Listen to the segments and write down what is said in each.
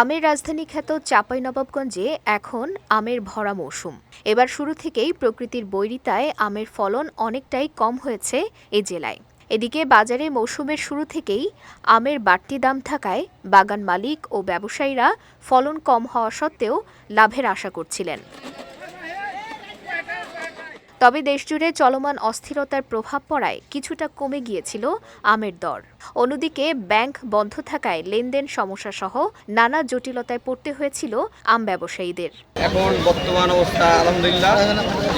আমের রাজধানী খ্যাত চাঁপাইনবাবগঞ্জে এখন আমের ভরা মৌসুম। এবার শুরু থেকেই প্রকৃতির বৈরিতায় আমের ফলন অনেকটাই কম হয়েছে এ জেলায়। এদিকে বাজারে মৌসুমের শুরু থেকেই আমের বাড়তি দাম থাকায় বাগান মালিক ও ব্যবসায়ীরা ফলন কম হওয়া সত্ত্বেও লাভের আশা করছিলেন। তবে দেশজুড়ে চলমান অস্থিরতার প্রভাব পড়ায় কিছুটা কমে গিয়েছিল আমের দর। অন্যদিকে ব্যাংক বন্ধ থাকায় লেনদেন সমস্যা সহ নানা জটিলতায় পড়তে হয়েছিল আম ব্যবসায়ীদের। এখন বর্তমান অবস্থা আলহামদুলিল্লাহ,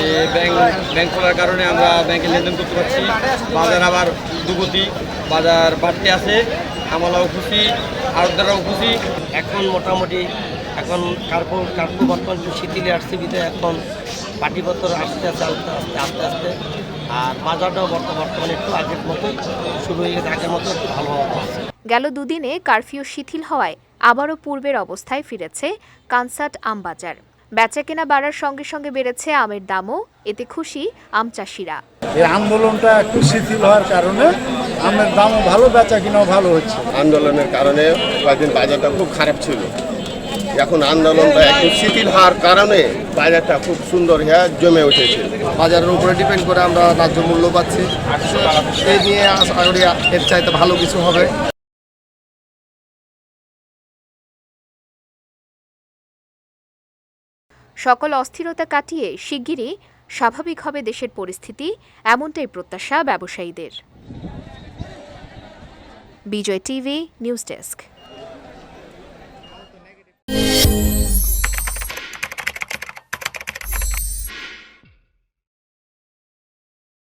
যে ব্যাংক ব্যাংক খোলার কারণে আমরা ব্যাংকে লেনদেন করতে পারছি। বাজার আবার দুগতি বাজার বাড়তে আছে আমরাও খুশি, আরবদারাও খুশি। এখন মোটামুটি এখন কার্পো কার্পো বর্তমান শিথিলে আসছে বিধে এখন পাটিপত্র আস্তে আস্তে আস্তে আস্তে আস্তে আস্তে। আর বাজারটাও বর্ত- বর্তমানে একটু আগের মতো শুরু হয়ে গেছে আগের মতো একটু ভালো আছে গেল দুদিনে কারফিউ শিথিল হওয়ায় আবারও পূর্বের অবস্থায় ফিরেছে কানসাট আম বাজার বেচাকেনা বাড়ার সঙ্গে সঙ্গে বেড়েছে আমের দামও এতে খুশি আম চাষিরা। এই আন্দোলনটা একটু শিথিল হওয়ার কারণে আমের দামও ভালো বেচা কিনাও ভালো হচ্ছে। আন্দোলনের কারণে কয়েকদিন বাজারটা খুব খারাপ ছিল। এখন আন্দোলনটা একটু শিথিল হওয়ার কারণে বাজারটা খুব সুন্দর হ্যাঁ জমে উঠেছে। বাজারের উপরে ডিপেন্ড করে আমরা ন্যায্য মূল্য পাচ্ছি। এই নিয়ে আশা করি এর চাইতে ভালো কিছু হবে। সকল অস্থিরতা কাটিয়ে শিগগিরই স্বাভাবিক হবে দেশের পরিস্থিতি এমনটাই প্রত্যাশা ব্যবসায়ীদের। Bijoy TV news desk.